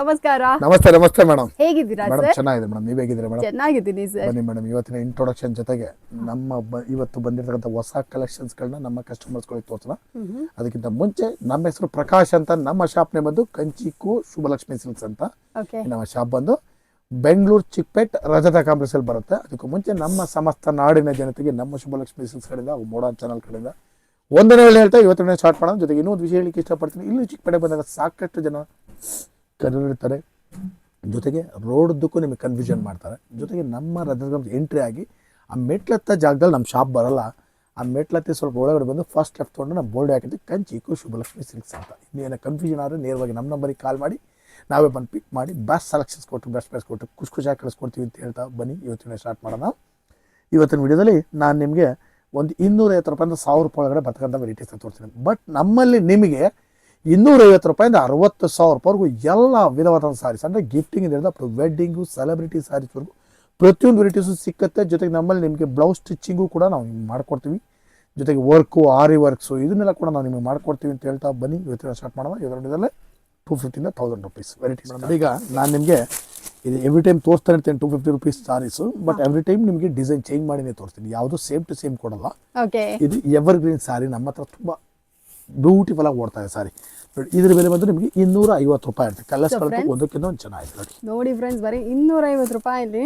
ನಮಸ್ಕಾರ. ನಮಸ್ತೆ ನಮಸ್ತೆ ಮೇಡಮ್. ಹೇಗಿದ್ದೀರಾ ಮೇಡಮ್ ಸರ್? ಚೆನ್ನಾಗಿದೆ ಮೇಡಮ್. ನೀವು ಹೇಗಿದ್ದೀರಾ ಮೇಡಮ್? ಚೆನ್ನಾಗಿದ್ದೀನಿ ಸರ್. ಬನ್ನಿ ಮೇಡಮ್ ಇವತ್ತಿನ ಇಂಟ್ರೊಡಕ್ಷನ್ ಜೊತೆಗೆ ನಮ್ಮ ಬ- ಇವತ್ತು ಬಂದಿರತಕ್ಕಂಥ ಹೊಸ ಕಲೆಕ್ಷನ್ಸ್ಗಳನ್ನ ನಮ್ಮ ಕಸ್ಟಮರ್ಸ್ಗಳಿಗೆ ತೋರಿಸೋಣ. ಅದಕ್ಕಿಂತ ಮುಂಚೆ ನಮ್ಮ ಹೆಸರು ಪ್ರಕಾಶ್ ಅಂತ ನಮ್ಮ ಶಾಪ್ನೇ ಬಂದು ಕಂಚಿಕು ಶುಭಲಕ್ಷ್ಮಿ ಸಿಲ್ಕ್ಸ್ ಅಂತ. ಓಕೆ. ನಮ್ಮ ಶಾಪ್ ಬಂದು ಬೆಂಗಳೂರು ಚಿಕ್ಕಪೇಟ್ ರಜತ ಕಾಂಪ್ಲೆಕ್ಸಲ್ಲಿ ಬರುತ್ತೆ. ಅದಕ್ಕೂ ಮುಂಚೆ ನಮ್ಮ ಸಮಸ್ತ ನಾಡಿನ ಜನತೆಗೆ ನಮ್ಮ ಶುಭಲಕ್ಷ್ಮಿ ಸಿಲ್ಕ್ಸ್ ಕಡೆಯಿಂದ ಹಾಗೂ ಮೋಡಾನ್ ಚಾನಲ್ ಕಡೆಯಿಂದ ಒಂದನೇ ವೇಳೆ ಹೇಳ್ತಾ ಇವತ್ತಿನ ಸ್ಟಾರ್ಟ್ ಮಾಡೋಣ ಜೊತೆಗೆ ಇನ್ನೊಂದು ಒಂದು ವಿಷಯ ಹೇಳಿಕ್ಕೆ ಇಷ್ಟಪಡ್ತೀನಿ. ಇಲ್ಲಿ ಚಿಕ್ಕಪೇಟೆ ಬಂದಾಗ ಸಾಕಷ್ಟು ಜನ ಕರೆದಿರ್ತಾರೆ. ಜೊತೆಗೆ ರೋಡ್ದಕ್ಕೂ ನಿಮಗೆ ಕನ್ಫ್ಯೂಷನ್ ಮಾಡ್ತಾರೆ. ಜೊತೆಗೆ ನಮ್ಮ ರಥದ ಎಂಟ್ರಿ ಆಗಿ ಆ ಮೆಟ್ಲತ್ತ ಜಾಗದಲ್ಲಿ ನಮ್ಮ ಶಾಪ್ ಬರಲ್ಲ. ಆ ಮೆಟ್ಲತ್ತಿ ಸ್ವಲ್ಪ ಒಳಗಡೆ ಬಂದು ಫಸ್ಟ್ ಲೆಫ್ಟ್ ತೊಗೊಂಡು ನಮ್ಮ ಬೋರ್ಡ್ ಹಾಕಿದ್ದು ಕಂಚಿಕ್ಕು ಶುಭಲಕ್ಷ್ಮಿ ಸಿಲ್ಕ್ಸ್ ಅಂತ. ಇನ್ನೇನು ಕನ್ಫ್ಯೂಷನ್ ಆದರೆ ನೇರವಾಗಿ ನಮ್ಮ ನಂಬರಿಗೆ ಕಾಲ್ ಮಾಡಿ, ನಾವೇ ಬಂದು ಪಿಕ್ ಮಾಡಿ ಬೆಸ್ಟ್ ಸೆಲೆಕ್ಷನ್ಸ್ ಕೊಟ್ಟು ಬೆಸ್ಟ್ ಪ್ರೈಸ್ ಕೊಟ್ಟು ಖುಷಿ ಖುಷಿಯಾಗಿ ಕಳಿಸ್ಕೊಡ್ತೀವಿ ಅಂತ ಹೇಳ್ತಾ ಬನ್ನಿ. ಇವತ್ತಿನ ಸ್ಟಾರ್ಟ್ ಮಾಡೋಣ. ಇವತ್ತಿನ ವಿಡಿಯೋದಲ್ಲಿ ನಾನು ನಿಮಗೆ ಒಂದು ಇನ್ನೂರೈವತ್ತು ರೂಪಾಯಿಂದ ಸಾವಿರ ರೂಪಾಯಿ ಒಳಗಡೆ ಬರ್ತಕ್ಕಂಥ ವೆರೈಟೀಸ್ನ ತೋರಿಸ್ತೀನಿ. ಬಟ್ ನಮ್ಮಲ್ಲಿ ನಿಮಗೆ ಇನ್ನೂರೈವತ್ತು ರೂಪಾಯಿಂದ ಅರವತ್ತು ಸಾವಿರ ರೂಪಾಯಿವರೆಗೂ ಎಲ್ಲ ವಿಧವಾದ ಸಾರೀಸ್ ಅಂದರೆ ಗಿಫ್ಟಿಂಗ್ ಇದರಿಂದ ಅಪ್ ವೆಡ್ಡಿಂಗು ಸೆಲೆಬ್ರಿಟಿ ಸಾರೀಸ್ವರೆಗೂ ಪ್ರತಿಯೊಂದು ವೆರೈಟೀಸು ಸಿಕ್ಕತ್ತೆ. ಜೊತೆಗೆ ನಮ್ಮಲ್ಲಿ ನಿಮಗೆ ಬ್ಲೌಸ್ ಸ್ಟಿಚ್ಚಿಂಗು ಕೂಡ ನಾವು ನಿಮ್ಗೆ ಮಾಡ್ಕೊಡ್ತೀವಿ. ಜೊತೆಗೆ ವರ್ಕು ಆರಿ ವರ್ಕ್ಸು ಇದನ್ನೆಲ್ಲ ಕೂಡ ನಾವು ನಿಮಗೆ ಮಾಡ್ಕೊಡ್ತೀವಿ ಅಂತ ಹೇಳ್ತಾ ಬನ್ನಿ. ಇವತ್ತಿನ ಸ್ಟಾರ್ಟ್ ಮಾಡೋಣ. ಇದರಲ್ಲೇ ಟೂ ಫಿಫ್ಟಿಂದ ತೌಸಂಡ್ ರುಪೀಸ್ ವೆರೈಟೀಸ್ ಈಗ ನಾನು ನಿಮಗೆ ಇದು ಎವ್ರಿ ಟೈಮ್ ತೋರಿಸ್ತಾ ಇರ್ತೀನಿ two fifty rupees saris but every time ನಿಮಗೆ ಡಿಸೈನ್ ಚೇಂಜ್ ಮಾಡಿನೇ ತೋರಿಸ್ತೀನಿ. ಯಾವುದು ಸೇಮ್ ಟು ಸೇಮ್ ಕೊಡಲ್ಲ. ಇದು ಎವರ್ ಗ್ರೀನ್ ಸಾರಿ ನಮ್ಮ ಹತ್ರ ತುಂಬ ಬ್ಯೂಟಿಫುಲ್ ಆಗಿ ಓಡ್ತಾ ಇದೆ ಸಾರಿ. ನೋಡಿ ಇದ್ರ ಬೆಲೆ ಬಂದು ನಿಮಗೆ ಇನ್ನೂರ ಐವತ್ತು ರೂಪಾಯಿ ಇರುತ್ತೆ ಕಲರ್ಸ್ ಒಂದಕ್ಕಿಂತ ಒಂದು ಚೆನ್ನಾಗಿದೆ ನೋಡಿ. ನೋಡಿ ಫ್ರೆಂಡ್ಸ್ ಬರೀ ಇನ್ನೂರೈವತ್ತು ರೂಪಾಯಲ್ಲಿ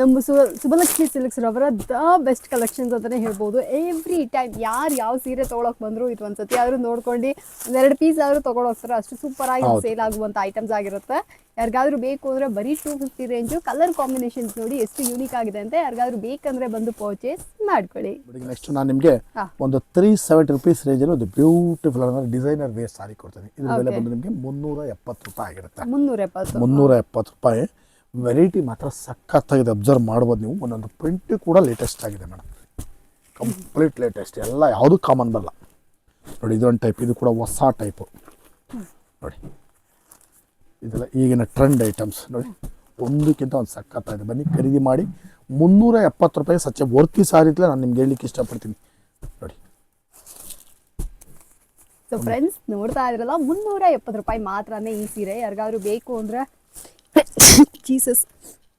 ನಮ್ಮ ಸು ಸುಬಲಕ್ಷ್ಮಿ ಸಿಲ್ಕ್ಸ್ ರವರ ದ ಬೆಸ್ಟ್ ಕಲೆಕ್ಷನ್ಸ್ ಅಂತಾನೆ ಹೇಳ್ಬೋದು. ಎವ್ರಿ ಟೈಮ್ ಯಾರು ಯಾವ ಸೀರೆ ತೊಗೊಳಕ್ ಬಂದ್ರು ಇದು ಒಂದ್ಸತಿ ಆದ್ರೂ ನೋಡ್ಕೊಂಡು ಒಂದೆರಡು ಪೀಸ್ ಆದ್ರೂ ತೊಗೊಳೋಸ್ತಾರೆ ಅಷ್ಟು ಸೂಪರ್ ಆಗಿ ಸೇಲ್ ಆಗುವಂಥ ಐಟಮ್ಸ್ ಆಗಿರುತ್ತೆ. ಯಾರಿಗಾದ್ರೂ ಬೇಕು ಅಂದ್ರೆ ಬರೀ two fifty range colour combinations ನೋಡಿ ಎಷ್ಟು ಯೂನಿಕ್ ಆಗಿದೆ ಅಂತ ಯಾರಿಗಾದ್ರೂ ಬೇಕಂದ್ರೆ ಬಂದು ಪರ್ಚೇಸ್ ಮಾಡ್ಕೊಳ್ಳಿ. ನೆಕ್ಸ್ಟ್ ನಾನು ನಿಮಗೆ ಒಂದು ತ್ರೀ ಸೆವೆಂಟಿ ರುಪೀಸ್ ರೇಂಜಲ್ಲಿ ಒಂದು ಬ್ಯೂಟಿಫುಲ್ ಅಂದರೆ ಡಿಸೈನರ್ ವೇರ್ ಸಾರಿ ಕೊಡ್ತೀನಿ. ಇದರ ಬೆಲೆ ಬಂದು ನಿಮಗೆ ಮುನ್ನೂರ ಎಪ್ಪತ್ತು ರೂಪಾಯಿ ಆಗಿರುತ್ತೆ. ಮುನ್ನೂರ ಎಪ್ಪತ್ತು. ಮುನ್ನೂರ ಎಪ್ಪತ್ತು ರೂಪಾಯಿ. ವೆರೈಟಿ ಮಾತ್ರ ಸಖತ್ತಾಗಿದೆ, ಅಬ್ಸರ್ವ್ ಮಾಡ್ಬೋದು ನೀವು. ಒಂದೊಂದು ಪ್ರಿಂಟ್ ಕೂಡ ಲೇಟೆಸ್ಟ್ ಆಗಿದೆ ಮೇಡಮ್. ಕಂಪ್ಲೀಟ್ ಲೇಟೆಸ್ಟ್ ಎಲ್ಲ ಯಾವುದು ಕಾಮನ್ ಬರಲ್ಲ. ನೋಡಿ, ಇದೊಂದು ಟೈಪ್ ಇದು ಕೂಡ ಹೊಸ ಟೈಪು ನೋಡಿ. ಇದೆಲ್ಲ ಈಗಿನ ಟ್ರೆಂಡ್ ಐಟಮ್ಸ್ ನೋಡಿ, ಒಂದಕ್ಕಿಂತ ಒಂದು ಸಖತ್ತಾಗಿದೆ. ಬನ್ನಿ, ಖರೀದಿ ಮಾಡಿ. ಮುನ್ನೂರ ಎಪ್ಪತ್ತು ರೂಪಾಯಿ ಸಚ್ಚ ವರ್ತಿ ಸಾರಿತ್ಲೆ ನಾನು ನಿಮ್ಗೆ ಹೇಳಲಿಕ್ಕೆ ಇಷ್ಟಪಡ್ತೀನಿ. ನೋಡಿ. ಸೊ ಫ್ರೆಂಡ್ಸ್ ನೋಡ್ತಾ ಇದ್ರಲ್ಲ ಮುನ್ನೂರ ಎಪ್ಪತ್ತು ರೂಪಾಯಿ ಮಾತ್ರನೇ ಈ ಸೀರೆ. ಯಾರಿಗಾದ್ರೂ ಬೇಕು ಅಂದ್ರೆ ಜೀಸಸ್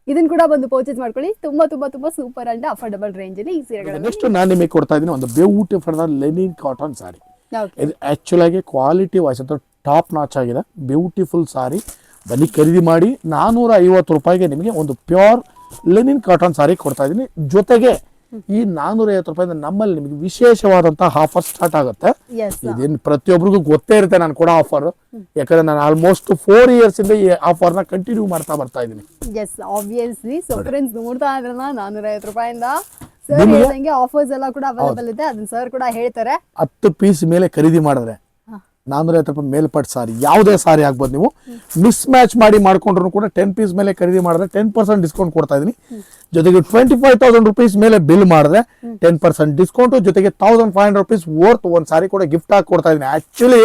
ಇದನ್ನ ಕೂಡ ಬಂದು ಪರ್ಚೇಸ್ ಮಾಡ್ಕೊಳ್ಳಿ. ತುಂಬಾ ತುಂಬಾ ತುಂಬಾ ಸೂಪರ್ ಅಂಡ್ ಅಫೋರ್ಡಬಲ್ ರೇಂಜ್ ಅಲ್ಲಿ ಈ ಸೀರೆಗಳು ನೆಕ್ಸ್ಟ್ ನಾನು ನಿಮಗೆ ಕೊಡ್ತಾ ಇದೀನಿ ಒಂದು beautiful linen cotton sari okay ಇದು ಆ್ಯಕ್ಚುಲಾಗಿ ಕ್ವಾಲಿಟಿ ವೈಸ್ ಅಂತ ಟಾಪ್ ನಾಚ್ ಆಗಿದೆ. ಬ್ಯೂಟಿಫುಲ್ ಸಾರಿ ಬನ್ನಿ ಖರೀದಿ ಮಾಡಿ. ನಾನ್ನೂರ ಐವತ್ತು ರೂಪಾಯಿಗೆ ನಿಮಗೆ ಒಂದು ಪ್ಯೂರ್ ಲೆನಿನ್ ಕಾಟನ್ ಸಾರಿ ಕೊಡ್ತಾ ಇದ್ದೀನಿ. ಜೊತೆಗೆ ಈ ನಾನೂರೈವತ್ತು ಐವತ್ತು ರೂಪಾಯಿಂದ ನಮ್ಮಲ್ಲಿ ನಿಮಗೆ ವಿಶೇಷವಾದಂತಹ ಆಫರ್ ಸ್ಟಾರ್ಟ್ ಆಗುತ್ತೆ. ಎಸ್ ಇದೇನು ಪ್ರತಿಯೊಬ್ಬರಿಗೂ ಗೊತ್ತೇ ಇರುತ್ತೆ ನಾನು ಕೊಡೋ ಆಫರ್. ಯಾಕಂದ್ರೆ ನಾನು ಆಲ್ಮೋಸ್ಟ್ ಫೋರ್ ಇಯರ್ಸ್ ಇಂದ ಈ ನ ಕಂಟಿನ್ಯೂ ಮಾಡ್ತಾ ಬರ್ತಾ ಇದ್ದೀನಿ. ಎಸ್ ಆಬ್ವಿಯಸ್ಲಿ ಸೊ ಫ್ರೆಂಡ್ಸ್ ನೋಡ್ತಾ ಇದ್ರಲ್ಲ ನಾನ್ನೂರ ಐವತ್ತು ರೂಪಾಯಿಂದ ಸರ್ ಆಫರ್ಸ್ ಎಲ್ಲ ಕೂಡ ಅವೈಲೇಬಲ್ ಇದೆ. ಅದನ್ನ ಸರ್ ಕೂಡ ಹೇಳ್ತಾರೆ. ಹತ್ತು ಪೀಸ್ ಮೇಲೆ ಖರೀದಿ ಮಾಡಿದ್ರೆ ಹಾ. ನಾನ್ನೂರ ಐವತ್ತು ರೂಪಾಯಿ ಮೇಲ್ಪಟ್ಟು ಸಾರಿ, ಯಾವುದೇ ಸಾರಿ ಆಗ್ಬೋದು ನೀವು. ಮಿಸ್ ಮ್ಯಾಚ್ ಮಾಡಿ ಮಾಡ್ಕೊಂಡ್ರು ಕೂಡ ಟೆನ್ ಪೀಸ್ ಮೇಲೆ ಖರೀದಿ ಮಾಡಿದ್ರೆ ಟೆನ್ ಪರ್ಸೆಂಟ್ ಡಿಸ್ಕೌಂಟ್ ಕೊಡ್ತಾ ಇದೀನಿ. ಜೊತೆಗೆ ಟ್ವೆಂಟಿ ಫೈವ್ ತೌಸಂಡ್ ರುಪೀಸ್ ಮೇಲೆ ಬಿಲ್ ಮಾಡಿದ್ರೆ ಟೆನ್ ಪರ್ಸೆಂಟ್ ಡಿಸ್ಕೌಂಟ್ ಜೊತೆಗೆ thousand five hundred rupees worth ಒಂದು ಸಾರಿ ಕೂಡ ಗಿಫ್ಟ್ ಆಗಿ ಕೊಡ್ತಾ ಇದೀನಿ. ಆಕ್ಚುಲಿ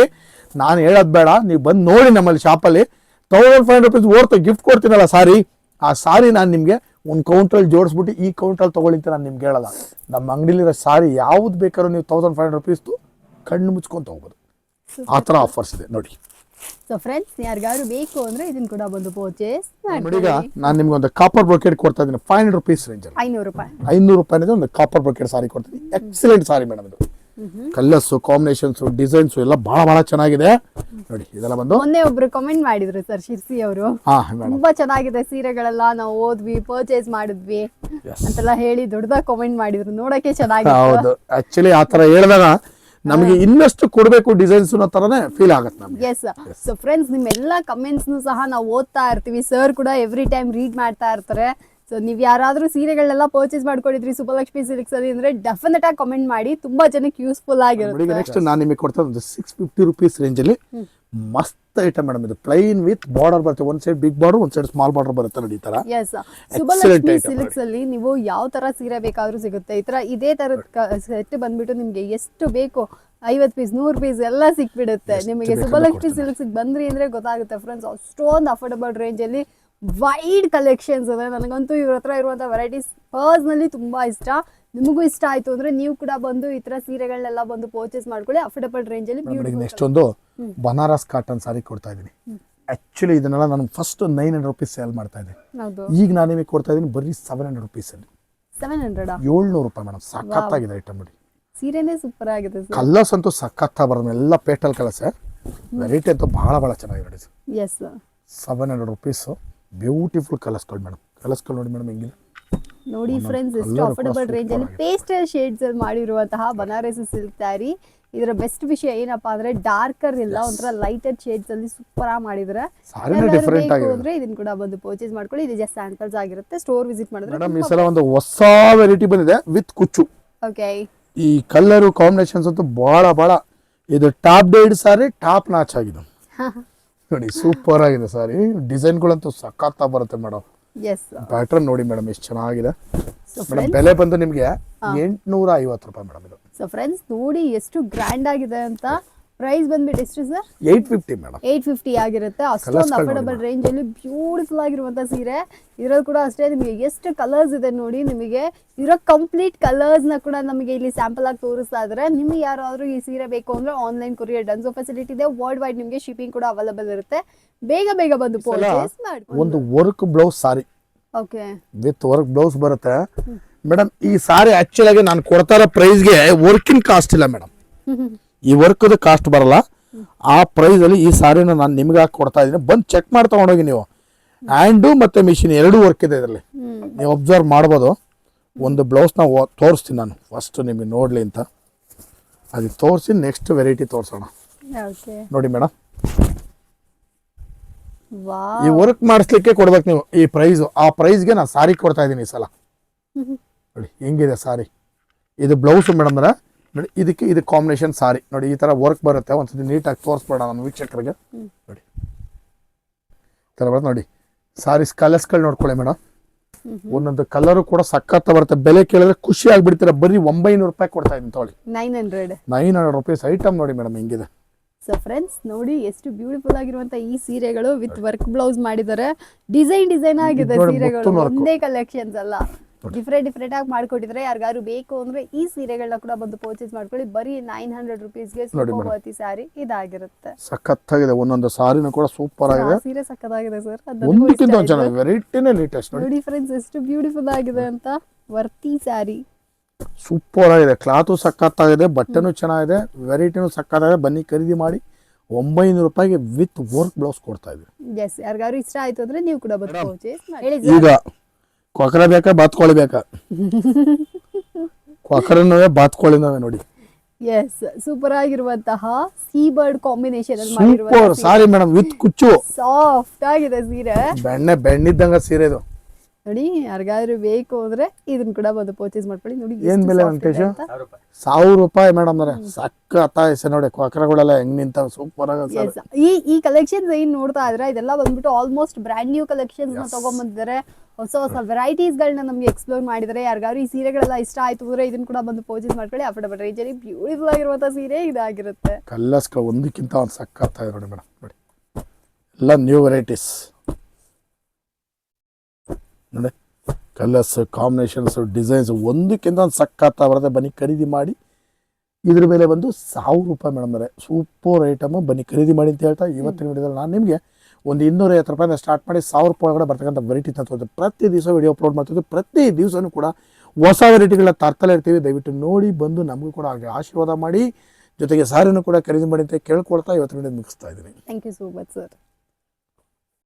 ನಾನು ಹೇಳೋದು ಬೇಡ, ನೀವು ಬಂದು ನೋಡಿ ನಮ್ಮಲ್ಲಿ ಶಾಪಲ್ಲಿ thousand five hundred rupees worth gift ಕೊಡ್ತೀನಲ್ಲ sari, ಆ ಸಾರಿ ನಾನು ನಿಮಗೆ ಒಂದು ಕೌಂಟ್ರಲ್ಲಿ ಜೋಡಿಸ್ಬಿಟ್ಟು ಈ ಕೌಂಟ್ರಲ್ಲಿ ತಗೊಳ್ಳಿ ಅಂತ ನಾನು ನಿಮ್ಗೆ ಹೇಳಲ್ಲ. ನಮ್ಮ ಅಂಗಡಿಲಿರೋ ಸಾರಿ ಯಾವ್ದು ಬೇಕಾದ್ರೂ ನೀವು ತೌಸಂಡ್ ಫೈವ್ ಹಂಡ್ರೆಡ್ ರುಪೀಸ್ದು ಕಣ್ಣು ಮುಚ್ಕೊಂಡು ತೊಗೋಬೋದು. ಆ ಥರ ಆಫರ್ಸ್ ಇದೆ ನೋಡಿ. ಸೊ ಫ್ರೆಂಡ್ಸ್ ಯಾರಿಗಾದ್ರೂ ಬೇಕು ಅಂದ್ರೆ ಇದನ್ನ ಕೂಡ ಬಂದು ಪರ್ಚೇಸ್ ನೋಡಿ ಈಗ ನಾನು ನಿಮ್ಗೆ ಒಂದು ಕಾಪರ್ ಬ್ರೊಕೆಟ್ ಕೊಡ್ತಾ ಇದ್ದೀನಿ. ಫೈವ್ ಹಂಡ್ರೆಡ್ ರುಪೀಸ್ ರೇಂಜ್ ಐನೂರು ರೂಪಾಯಿ. ಐನೂರು ರೂಪಾಯಿನಿದೆ ಒಂದು ಕಾಪರ್ ಬ್ರೊಕೆಟ್ ಸಾರಿ ಕೊಡ್ತೀನಿ. ಎಕ್ಸಲೆಂಟ್ ಸಾರಿ ಮೇಡಮ್ ಇದು. ಕಲರ್ಸ್ ಕಾಂಬಿನೇಷನ್ಸ್ ಡಿಸೈನ್ಸ್ ಎಲ್ಲ ಬಹಳ ಬಹಳ ಚೆನ್ನಾಗಿದೆ. ನೋಡಿ ಇದೆಲ್ಲ ಬಂದು ಮೊನ್ನೆ ಒಬ್ರು ಕಮೆಂಟ್ ಮಾಡಿದ್ರು ಸರ್ ಶಿರ್ಸಿ ಅವರು. ತುಂಬಾ ಚೆನ್ನಾಗಿದೆ ಸೀರೆಗಳೆಲ್ಲ ನಾವು ಓದ್ವಿ ಪರ್ಚೇಸ್ ಮಾಡಿದ್ವಿ. ಅಂತೆಲ್ಲ ಹೇಳಿ ದೊಡ್ಡದಾಗಿ ಕಾಮೆಂಟ್ ಮಾಡಿದ್ರು. ನೋಡಕ್ಕೆ ಚೆನ್ನಾಗಿದೆ ಹೌದು. ಆಕ್ಚುಲಿ ಆ ತರ ಹೇಳಿದಾಗ ನಮಗೆ ಇನ್ನಷ್ಟು ಕೊಡಬೇಕು ಡಿಸೈನ್ಸ್ ಅನ್ನೋ ತರನೇ ಫೀಲ್ ಆಗುತ್ತೆ ನಮಗೆ. ಎಸ್ ಸೊ ಫ್ರೆಂಡ್ಸ್ ನಿಮ್ಮೆಲ್ಲ ಕಮೆಂಟ್ಸ್ನು ಸಹ ನಾವು ಓದ್ತಾ ಇರ್ತೀವಿ. ಸರ್ ಕೂಡ ಎವ್ರಿ ಟೈಮ್ ರೀಡ್ ಮಾಡ್ತಾ ಇರ್ತಾರೆ. ಸೊ ನೀವು ಯಾರಾದರೂ ಸೀರೆಗಳನ್ನೆಲ್ಲ ಪರ್ಚೇಸ್ ಮಾಡ್ಕೊಂಡಿದ್ರಿ ಸುಬ್ಬಲಕ್ಷ್ಮಿ ಸಿಲ್ಕ್ಸ್ ಅಲ್ಲಿ ಅಂದ್ರೆ ಡೆಫಿನೆಟ್ ಆಗಿ ಕಮೆಂಟ್ ಮಾಡಿ. ತುಂಬಾ ಜನಕ್ಕೆ ಯೂಸ್ಫುಲ್ ಆಗಿರುತ್ತೆ. ನೆಕ್ಸ್ಟ್ ನಾನು ನಿಮಗೆ ಕೊಡ್ತಾ ಸಿಕ್ಸ್ ಫಿಫ್ಟಿ ರುಪೀಸ್ ರೇಂಜಲ್ಲಿ ಮಸ್ತ್ ಐಟಮ್ ಮೇಡಮ್ ಇದು ಪ್ಲೈನ್ ವಿತ್ ಬಾರ್ಡರ್ ಬರುತ್ತೆ. ಒಂದ್ ಸೈಡ್ ಬಿಗ್ ಬಾರ್ಡರ್ ಒಂದ್ ಸೈಡ್ ಸ್ಮಾಲ್ ಬಾರ್ಡರ್ ಬರುತ್ತೆ ನೋಡಿ ಈ ಥರ ಎಸ್ ಸುಬ್ಬಲಕ್ಷ್ಮಿ ಸಿಲ್ಕ್ಸ್ ಅಲ್ಲಿ ನೀವು ಯಾವ ತರ ಸೀರೆ ಬೇಕಾದ್ರೂ ಸಿಗುತ್ತೆ. ಈ ತರ ಇದೇ ತರದ ಸೆಟ್ ಬಂದ್ಬಿಟ್ಟು ನಿಮ್ಗೆ ಎಷ್ಟು ಬೇಕು? ಐವತ್ ಪೀಸ್ ನೂರ್ ಪೀಸ್ ಎಲ್ಲ ಸಿಕ್ಬಿಡುತ್ತೆ. ನಿಮಗೆ ಸುಬ್ಬಲಕ್ಷ್ಮಿ ಸಿಲ್ಕ್ಸ್ ಬಂದ್ರಿ ಅಂದ್ರೆ ಗೊತ್ತಾಗುತ್ತೆ ಫ್ರೆಂಡ್ಸ್ ಅಷ್ಟೊಂದು ಅಫೋರ್ಡಬಲ್ ರೇಂಜ್ ಅಲ್ಲಿ ವೈಡ್ ಕಲೆಕ್ಷನ್ಸ್ ಇದೆ ನನಗಂತೂ ಇವ್ರ ಹತ್ರ ಇರುವಂಥ ವೆರೈಟೀಸ್ ಪರ್ಸ್ನಲ್ಲಿ ತುಂಬಾ ಇಷ್ಟ. ನಿಮಗೂ ಇಷ್ಟ ಆಯ್ತು ಅಂದ್ರೆ ನೀವು ಕೂಡ ಬಂದು ಈ ತರ ಸೀರೆಗಳನ್ನೆಲ್ಲ ಬಂದು ಪರ್ಚೇಸ್ ಮಾಡ್ಕೊಳ್ಳಿ. ಅಫೋರ್ಡಬಲ್ ರೇಂಜ್ ಅಲ್ಲಿ ನೋಡಿ ಬ್ಯೂಟಿಫುಲ್ ನೆಕ್ಸ್ಟ್ ಒಂದು ಬನಾರಸ್ ಕಾಟನ್ ಸಾರಿ ಕೊಡ್ತಾ ಇದ್ದೀನಿ. ಆ್ಯಕ್ಚುಲಿ ಇದನ್ನೆಲ್ಲ ನಾನು first nine hundred rupees sale ಮಾಡ್ತಾ ಇದ್ದೆ ಈಗ ನಾನು ನಿಮಗೆ ಕೊಡ್ತಾ ಇದ್ದೀನಿ ಬರೀ ಸೆವೆನ್ ಹಂಡ್ರೆಡ್ ರುಪೀಸಲ್ಲಿ ಸೆವೆನ್ ಹಂಡ್ರೆಡ್ ಏಳ್ನೂರು ರೂಪಾಯಿ ಮೇಡಮ್ ಸಖತ್ತಾಗಿದೆ ಐಟಮ್ ನೋಡಿ ಸೀರೆನೇ ಸೂಪರ್ ಆಗಿದೆ ಕಲರ್ಸ್ ಅಂತೂ ಸಖತ್ತಾಗಿ ಬರೋದು ಎಲ್ಲ ಪೇಟಲ್ ಕಲರ್ಸ್ ವೆರೈಟಿ ಅಂತೂ ಭಾಳ ಭಾಳ ಚೆನ್ನಾಗಿದೆ ನೋಡಿ yes seven hundred rupees beautiful ಕಲರ್ಸ್ಗಳು madam ಕಲರ್ಸ್ಗಳು ನೋಡಿ ಮೇಡಮ್ ಹೆಂಗಿದೆ? ನೋಡಿ ಫ್ರೆಂಡ್ಸ್ ಎಷ್ಟು ಅಫೋರ್ಡಬಲ್ ರೇಂಜ್ ಅಲ್ಲಿ ಪೇಸ್ಟಲ್ ಶೇಡ್ಸ್ ಅಲ್ಲಿ ಮಾಡಿರುವಂತಹ ಬನಾರಸಿ ಸಿಲ್ಕ್ ಸ್ಯಾರಿ ಇದರ ಬೆಸ್ಟ್ ವಿಷಯ ಏನಪ್ಪಾ ಅಂದ್ರೆ ಡಾರ್ಕರ್ ಇಲ್ಲ ಒಂಥರ ಲೈಟೆಡ್ ಶೇಡ್ಸ್ ಅಲ್ಲಿ ಸೂಪರ್ ಆಗಿ ಮಾಡಿದ್ರೆ. ಅಂದ್ರೆ ಇದನ್ನ ಕೂಡ ಬಂದು ಪರ್ಚೇಸ್ ಮಾಡ್ಕೊಳ್ಳಿ. ಇದು ಜಸ್ಟ್ ಸ್ಯಾಂಪಲ್ಸ್ ಆಗಿರುತ್ತೆ. ಸ್ಟೋರ್ ವಿಸಿಟ್ ಮಾಡಿದ್ರೆ ಈ ಸಲ ಒಂದು ಹೊಸ ವೆರೈಟಿ ಬಂದಿದೆ ವಿತ್ ಕುಚ್ಚು ಓಕೆ ಈ ಕಲರ್ ಕಾಂಬಿನೇಷನ್ಸ್ ಅಂತೂ ಬಹಳ ಬಹಳ ಇದು ಟಾಪ್ ಡೇಡ್ ಸಾರಿ ಟಾಪ್ ನಾಚ್ ಆಗಿದೆ. ನೋಡಿ ಸೂಪರ್ ಆಗಿದೆ ಸಾರಿ. ಡಿಸೈನ್ಗಳಂತೂ ಸಖತ್ತಾಗಿ ಬರುತ್ತೆ ಮೇಡಮ್. ಪ್ಯಾಟರ್ನ್ ನೋಡಿ ಮೇಡಮ್ ಎಷ್ಟು ಚೆನ್ನಾಗಿದೆ. ಮೇಡಮ್ ಬೆಲೆ ಬಂದು ನಿಮಗೆ ಎಂಟುನೂರ ಐವತ್ತು ರೂಪಾಯಿ ಮೇಡಮ್ ಇದು. ಸೊ ಫ್ರೆಂಡ್ಸ್ ನೋಡಿ ಎಷ್ಟು ಗ್ರ್ಯಾಂಡ್ ಆಗಿದೆ ಅಂತ ಪ್ರೈಸ್ ಬಂದ್ಬಿಟ್ಟು ಎಷ್ಟು sir? Eight fifty madam eight fifty ಆಗಿರುತ್ತೆ. ಅಷ್ಟೊಂದು ಅಫೋರ್ಡಬಲ್ ರೇಂಜ್ ಅಲ್ಲಿ ಬ್ಯೂಟಿಫುಲ್ ಆಗಿರುವಂತ ಸೀರೆ. ಇದ್ರಲ್ಲಿ ಕೂಡ ಅಷ್ಟೇ ನಿಮಗೆ ಎಷ್ಟು ಕಲರ್ಸ್ ಇದೆ ನೋಡಿ ನಿಮಗೆ. ಇರೋ ಕಂಪ್ಲೀಟ್ ಕಲರ್ಸ್ನ ಕೂಡ ನಮಗೆ ಇಲ್ಲಿ ಸ್ಯಾಂಪಲ್ ಆಗಿ ತೋರಿಸ್ತಾ ಇದ್ರೆ. ನಿಮ್ಗೆ ಯಾರಾದ್ರೂ ಈ ಸೀರೆ ಬೇಕು ಅಂದ್ರೆ ಆನ್ಲೈನ್ ಕೊರಿಯರ್ ಡನ್ಸೋ ಫೆಸಿಲಿಟಿ ಇದೆ. ವರ್ಲ್ಡ್ ವೈಡ್ ನಿಮಗೆ ಶಿಪಿಂಗ್ ಕೂಡ ಅವೈಲೇಬಲ್ ಇರುತ್ತೆ. ಬೇಗ ಬೇಗ ಬಂದು ಪರ್ಚೇಸ್ ಒಂದು work blouse sari okay with work blouse ಬರುತ್ತೆ. ಮೇಡಮ್ ಈ ಸಾರಿ ಆಕ್ಚುಲ್ ಆಗಿ ನಾನು ಕೊಡ್ತಾ ಇರೋ ಪ್ರೈಸ್ಗೆ ವರ್ಕಿಂಗ್ ಕಾಸ್ಟ್ ಇಲ್ಲ ಮೇಡಮ್ ಈ ವರ್ಕ್ದು ಕಾಸ್ಟ್ ಬರಲ್ಲ. ಆ ಪ್ರೈಸ್ ಅಲ್ಲಿ ಈ ಸಾರಿನ ನಾನು ನಿಮ್ಗೆ ಹಾಕಿ ಕೊಡ್ತಾ ಇದ್ದೀನಿ. ಬಂದು ಚೆಕ್ ಮಾಡಿ ತಗೊಂಡೋಗಿ ನೀವು. ಹ್ಯಾಂಡು ಮತ್ತೆ ಮಿಷಿನ್ ಎರಡೂ ವರ್ಕ್ ಇದೆ ಇದರಲ್ಲಿ. ನೀವು ಅಬ್ಸರ್ವ್ ಮಾಡ್ಬೋದು. ಒಂದು ಬ್ಲೌಸ್ನ ತೋರಿಸ್ತೀನಿ ನಾನು. ಫಸ್ಟ್ ನಿಮಗೆ ನೋಡಲಿ ಅಂತ. ಅದು ತೋರಿಸಿ ನೆಕ್ಸ್ಟ್ ವೆರೈಟಿ ತೋರಿಸೋಣ. ನೋಡಿ ಮೇಡಮ್ ಈ ವರ್ಕ್ ಮಾಡಿಸ್ಲಿಕ್ಕೆ ಕೊಡ್ಬೇಕು ನೀವು. ಈ ಪ್ರೈಸು ಆ ಪ್ರೈಸ್ಗೆ ನಾನು ಸಾರಿ ಕೊಡ್ತಾ ಇದ್ದೀನಿ ಈ ಸಲ. ನೋಡಿ ಹೆಂಗಿದೆ ಸಾರಿ. ಇದು ಬ್ಲೌಸು ಮೇಡಮ್ ನೋಡಿ ಇದಕ್ಕೆ ಇದು ಕಾಂಬಿನೇಷನ್ ಸಾರಿ. ನೋಡಿ ಈ ಥರ ವರ್ಕ್ ಬರುತ್ತೆ. ಒಂದ್ಸತಿ ನೀಟಾಗಿ ತೋರಿಸ್ಬೇಡ ನಮ್ಮ ವೀಕ್ಷಕರಿಗೆ. ನೋಡಿ. ಥರ ಬರುತ್ತೆ. ನೋಡಿ ಸಾರೀಸ್ ಕಲರ್ಸ್ಗಳು ನೋಡ್ಕೊಳ್ಳಿ ಮೇಡಮ್ ಒಂದೊಂದು ಕಲರು ಕೂಡ ಸಖತ್ ಬರುತ್ತೆ. ಬೆಲೆ ಕೇಳಿದ್ರೆ ಖುಷಿ ಆಗ್ಬಿಡ್ತೀರ? ಬರೀ ಒಂಬೈನೂರು ರೂಪಾಯಿ ಕೊಡ್ತಾ ಇದ್ದೀನಿ ತೊಳಿ nine hundred nine hundred rupees item ನೋಡಿ ಮೇಡಮ್ ಹೆಂಗಿದೆ. ಸೊ ಫ್ರೆಂಡ್ಸ್ ನೋಡಿ ಎಷ್ಟು ಬ್ಯೂಟಿಫುಲ್ ಆಗಿರುವಂತ ಈ ಸೀರೆಗಳು ವಿತ್ ವರ್ಕ್ ಬ್ಲೌಸ್ ಮಾಡಿದ್ದಾರೆ. ಡಿಸೈನ್ ಡಿಸೈನ್ ಆಗಿದೆ ಸೀರೆಗಳು. ಒಂದೇ ಕಲೆಕ್ಷನ್ಸ್ ಅಲ್ಲ. ಡಿಫ್ರೆಂಟ್ ಡಿಫ್ರೆಂಟ್ ಆಗಿ ಮಾಡ್ಕೊಟ್ಟಿದ್ರೆ ಯಾರಿಗಾದ್ರು ಬೇಕು ಅಂದ್ರೆ ಈ ಸೀರೆಗಳನ್ನ ಕೂಡ ಬಂದು ಪರ್ಚೇಸ್ ಮಾಡ್ಕೊಳ್ಳಿ. ಬರೀ ನೈನ್ ಹಂಡ್ರೆಡ್ ರುಪೀಸ್ಗೆ ಗೆ ಸೂಪರ್ ವರ್ತಿ ಸ್ಯಾರಿ ಇದಾಗಿರುತ್ತೆ. ಸಖತ್ತಾಗಿದೆ. ಒಂದೊಂದು ಸಾರಿನೂ ಕೂಡ ಸೂಪರ್ ಆಗಿದೆ. ಸೀರೆ ಸಖತ್ತಾಗಿದೆ ಸರ್ ಒಂದಕ್ಕಿಂತ ಒಂದು ಚೆನ್ನಾಗಿ ವೆರೈಟಿನೇ ಲೇಟೆಸ್ಟ್ ನೋಡಿ. ಫ್ರೆಂಡ್ಸ್ ಎಷ್ಟು ಬ್ಯೂಟಿಫುಲ್ ಆಗಿದೆ ಅಂತ. ವರ್ತಿ ಸಾರಿ ಸೂಪರ್ ಆಗಿದೆ. ಕ್ಲಾತು ಸಖತ್ತಾಗಿದೆ. ಬಟ್ಟೆನೂ ಚೆನ್ನಾಗಿದೆ. ವೆರೈಟಿನೂ ಸಖತ್ತಾಗಿದೆ. ಬನ್ನಿ ಖರೀದಿ ಮಾಡಿ. ಒಂಬೈನೂರು ರೂಪಾಯಿಗೆ ವಿತ್ ವರ್ಕ್ ಬ್ಲೌಸ್ ಕೊಡ್ತಾ ಇದ್ದೀವಿ. ಎಸ್ ಯಾರಿಗಾರು ಇಷ್ಟ ಆಯ್ತು ಅಂದ್ರೆ ನೀವು ಕೂಡ ಬಂದು ಪರ್ಚೇಸ್ ಮಾಡಿ. ಈಗ ಕೊಕ್ಕರೆ ಬೇಕಾ ಬಾತ್ಕೋಳಿ ಬೇಕಾ? ಬಾತ್ಕೋಳಿ ಬಾತ್ಕೋಳಿನವೇ ನೋಡಿ. ಎಸ್ ಸೂಪರ್ ಆಗಿರುವಂತಹ ಸೀ ಬರ್ಡ್ ಕಾಂಬಿನೇಷನ್ ಅಲ್ಲಿ ಸೂಪರ್ ಸಾರಿ. ಮೇಡಮ್ ವಿತ್ ಕುಚ್ಚು. ಸಾಫ್ಟ್ ಆಗಿದೆ ಸೀರೆ. ಬೆಣ್ಣೆ ಬೆಣ್ಣಿದ್ದಂಗ ಸೀರೆ ಇದು. ನೋಡಿ ಯಾರಿಗಾದ್ರೂ ಬೇಕು ಅಂದ್ರೆ ಇದನ್ನ ಕೂಡ ಬಂದು ಪರ್ಚೇಸ್ ಮಾಡ್ಕೊಳ್ಳಿ. ನೋಡಿ ಏನ್ ಬೆಲೆ ವೆಂಕಟೇಶ್? ಸಾವಿರ ರೂಪಾಯಿ. ಮೇಡಮ್ ಅಂದ್ರೆ ಸಖತ್ತ ಹೆಸರು ನೋಡಿ ಕೊಕ್ಕರಗಳೆಲ್ಲ ಹೆಂಗ್ ನಿಂತ ಸೂಪರ್ ಈ ಈ ಕಲೆಕ್ಷನ್ಸ್ ಏನ್ ನೋಡ್ತಾ ಇದ್ರೆ ಇದೆಲ್ಲ ಬಂದ್ಬಿಟ್ಟು ಆಲ್ಮೋಸ್ಟ್ ಬ್ರ್ಯಾಂಡ್ ನ್ಯೂ ಕಲೆಕ್ಷನ್ಸ್ನ ತಗೊಂಡ್ಬಂದಿದ್ದಾರೆ ಹೊಸ ಹೊಸ ವೆರೈಟೀಸ್ ಗಳನ್ನ ನಮ್ಗೆ ಎಕ್ಸ್ಪ್ಲೋರ್ ಮಾಡಿದರೆ ಯಾರಿಗಾದ್ರು ಈ ಸೀರೆಗಳೆಲ್ಲ ಇಷ್ಟ ಆಯ್ತು ಅಂದ್ರೆ ಇದನ್ನ ಕೂಡ ಬಂದು ಪರ್ಚೇಸ್ ಮಾಡ್ಕೊಳ್ಳಿ. ಅಫೋರ್ಡಬಲ್ ರೇಂಜ್ ಅಲ್ಲಿ ಬ್ಯೂಟಿಫುಲ್ ಆಗಿರುವಂತ ಸೀರೆ ಇದಾಗಿರುತ್ತೆ. ಕಲ್ಲಸ್ಕ ಒಂದಕ್ಕಿಂತ ಒಂದು ಸಖತ್ತ ಇದೆ ನೋಡಿ ಮೇಡಮ್ ನೋಡಿ. ಎಲ್ಲ ನ್ಯೂ ವೆರೈಟೀಸ್ ನೋಡಿ ಕಲರ್ಸ್ ಕಾಂಬಿನೇಷನ್ಸ್ ಡಿಸೈನ್ಸ್ ಒಂದಕ್ಕಿಂತ ಒಂದು ಸಕ್ಕತ್ತ ಬರುತ್ತೆ ಬನ್ನಿ ಖರೀದಿ ಮಾಡಿ. ಇದ್ರ ಮೇಲೆ ಬಂದು ಸಾವಿರ ರೂಪಾಯಿ ಮೇಡಮ್ ಅವರೇ ಸೂಪರ್ ಐಟಮ್ ಬನ್ನಿ ಖರೀದಿ ಮಾಡಿ ಅಂತ ಹೇಳ್ತಾ ಇವತ್ತಿನ ವಿಡಿಯೋದಲ್ಲಿ ನಾನು ನಿಮಗೆ ಒಂದು ಇನ್ನೂರೈವತ್ತು ರೂಪಾಯಿಂದ ಸ್ಟಾರ್ಟ್ ಮಾಡಿ ಸಾವಿರ ರೂಪಾಯಿ ಒಳಗಡೆ ಬರ್ತಕ್ಕಂಥ ವೆರೈಟಿ ತೋರಿಸ್ತೀವಿ ಪ್ರತಿ ದಿವಸ ವಿಡಿಯೋ ಅಪ್ಲೋಡ್ ಮಾಡ್ತಿದ್ವಿ ಪ್ರತಿ ದಿವಸನೂ ಕೂಡ ಹೊಸ ವೆರೈಟಿಗಳ ತರ್ತಲೇ ಇರ್ತೀವಿ. ದಯವಿಟ್ಟು ನೋಡಿ ಬಂದು ನಮಗೂ ಕೂಡ ಹಾಗೆ ಆಶೀರ್ವಾದ ಮಾಡಿ ಜೊತೆಗೆ ಸಾರಿನೂ ಕೂಡ ಖರೀದಿ ಮಾಡಿ ಅಂತ ಕೇಳ್ಕೊಳ್ತಾ ಇವತ್ತಿನ ವಿಡಿಯೋ ಮುಗಿಸ್ತಾ ಇದ್ದೀನಿ. Thank you so much sir